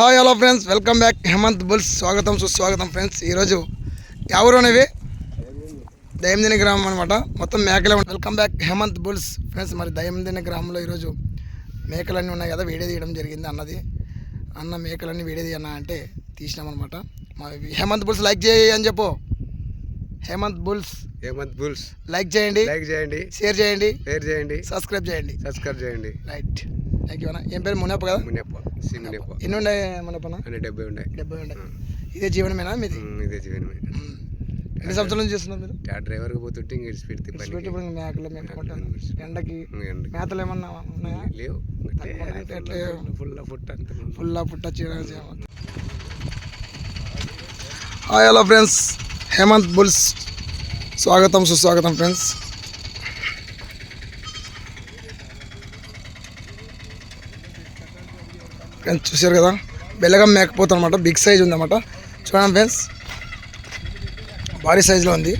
Hi hello friends welcome back Hemanth bulls స్వాగతం సుస్వాగతం friends ఈరోజు ఎవరు అనేవి దయందిని గ్రామం అనమాట మొత్తం మేకలే ఉన్నాయి welcome back Hemanth bulls friends మరి దయందిని గ్రామంలో ఈరోజు మేకలన్నీ ఉన్నాయి కదా వీడియో తీయడం జరిగింది అన్నది. అన్న మేకలన్నీ వీడియో తీయన్నా అంటే తీసినామన్నమాట. మా హేమంత్ బుల్స్ లైక్ చేయి అని చెప్పు. Hemanth bulls. Hemanth bulls. Like చేయండి. లైక్ చేయండి. షేర్ చేయండి. షేర్ చేయండి. సబ్స్క్రైబ్ చేయండి. సబ్స్క్రైబ్ చేయండి. రైట్ థ్యాంక్ యూ అన్న. ఏం పేరు? మునప్ప కదా? మునియప్ప. సి మునియప్ప. ఎన్ని ఉండే మునప్పన డెబ్బై ఉండే డెబ్బై ఉండే ఇదే జీవనమేనా మీది? ఇదే జీవనమే. ఎన్ని సంవత్సరాల నుంచి చేస్తున్నారు మీరు? ఆ డ్రైవర్కి పోతుంటే ఇంక పని పెట్టి ఇప్పుడు మేకలు మేక ఎండకి మేతలు ఏమన్నా ఉన్నాయా? లేవు. ఫుల్ ఫుట్ అంత ఫుల్ పుట్ట చీర hi hello friends Hemanth bulls. స్వాగతం సుస్వాగతం ఫ్రెండ్స్. ఫ్రెండ్స్ చూసారు కదా? బెల్లగం మేకపోతుంది అనమాట బిగ్ సైజ్ ఉందన్నమాట. చూడండి ఫ్రెండ్స్. భారీ సైజులో ఉంది.